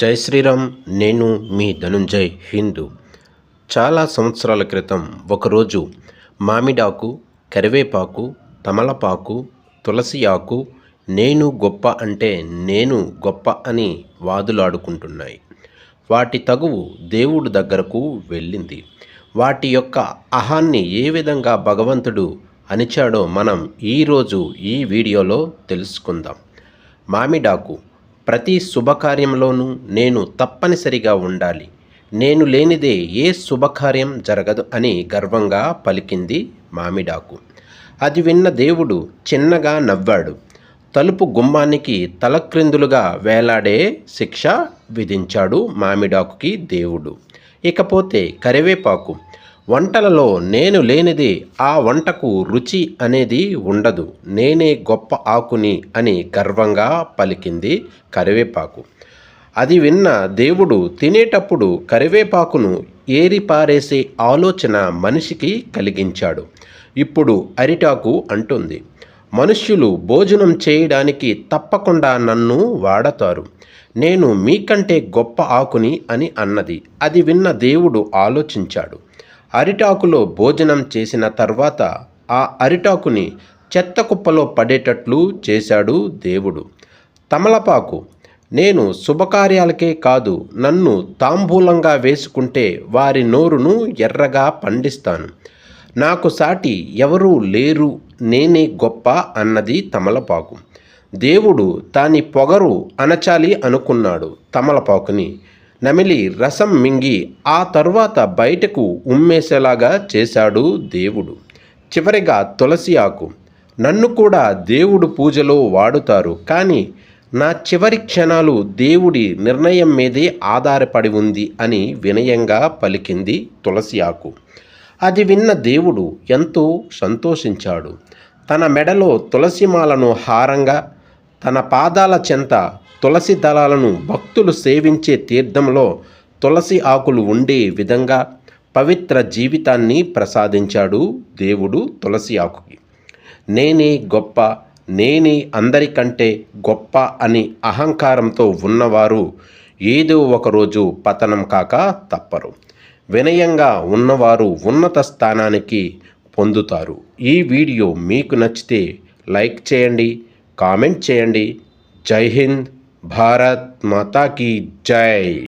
జై శ్రీరామ్ నేను మీ ధనుంజయ్ హిందూ. చాలా సంవత్సరాల క్రితం ఒకరోజు మామిడాకు కరివేపాకు తమలపాకు తులసి ఆకు నేను గొప్ప అంటే నేను గొప్ప అని వాదులాడుకుంటున్నాయి. వాటి తగువు దేవుడు దగ్గరకు వెళ్ళింది. వాటి యొక్క అహాన్ని ఏ విధంగా భగవంతుడు అణిచాడో మనం ఈరోజు ఈ వీడియోలో తెలుసుకుందాం. మామిడాకు ప్రతి శుభకార్యంలోనూ నేను తప్పనిసరిగా ఉండాలి. నేను లేనిదే ఏ శుభకార్యం జరగదు అని గర్వంగా పలికింది మామిడాకు. అది విన్న దేవుడు చిన్నగా నవ్వాడు. తలుపు గుమ్మానికి తలక్రిందులుగా వేలాడే శిక్ష విధించాడు మామిడాకుకి దేవుడు. ఇకపోతే కరివేపాకు. వంటలలో నేను లేనిది ఆ వంటకు రుచి అనేది ఉండదు. నేనే గొప్ప ఆకుని అని గర్వంగా పలికింది కరివేపాకు. అది విన్న దేవుడు తినేటప్పుడు కరివేపాకును ఏరిపారేసే ఆలోచన మనిషికి కలిగించాడు. ఇప్పుడు అరిటాకు అంటుంది మనుష్యులు భోజనం చేయడానికి తప్పకుండా నన్ను వాడతారు. నేను మీకంటే గొప్ప ఆకుని అని అన్నది. అది విన్న దేవుడు ఆలోచించాడు. అరిటాకులో భోజనం చేసిన తర్వాత ఆ అరిటాకుని చెత్త కుప్పలో పడేటట్లు చేశాడు దేవుడు. తమలపాకు నేను శుభకార్యాలకే కాదు నన్ను తాంబూలంగా వేసుకుంటే వారి నోరును ఎర్రగా పండిస్తాను. నాకు సాటి ఎవరూ లేరు నేనే గొప్ప అన్నది తమలపాకు. దేవుడు దాని పొగరు అనచాలి అనుకున్నాడు తమలపాకుని. నమిలి రసం మింగి ఆ తర్వాత బయటకు ఉమ్మేసేలాగా చేశాడు దేవుడు. చివరిగా తులసి ఆకు నన్ను కూడా దేవుడు పూజలో వాడుతారు కానీ నా చివరి క్షణాలు దేవుడి నిర్ణయం మీదే ఆధారపడి ఉంది అని వినయంగా పలికింది తులసి ఆకు. అది విన్న దేవుడు ఎంతో సంతోషించాడు. తన మెడలో తులసిమాలను హారంగా తన పాదాల చెంత తులసి దళాలను భక్తులు సేవించే తీర్థంలో తులసి ఆకులు ఉండే విధంగా పవిత్ర జీవితాన్ని ప్రసాదించాడు దేవుడు తులసి ఆకుకి. నేనే గొప్ప నేనే అందరికంటే గొప్ప అని అహంకారంతో ఉన్నవారు ఏదో ఒకరోజు పతనం కాక తప్పరు. వినయంగా ఉన్నవారు ఉన్నత స్థానానికి పొందుతారు. ఈ వీడియో మీకు నచ్చితే లైక్ చేయండి కామెంట్ చేయండి. జై హింద్. भारत माता की जय।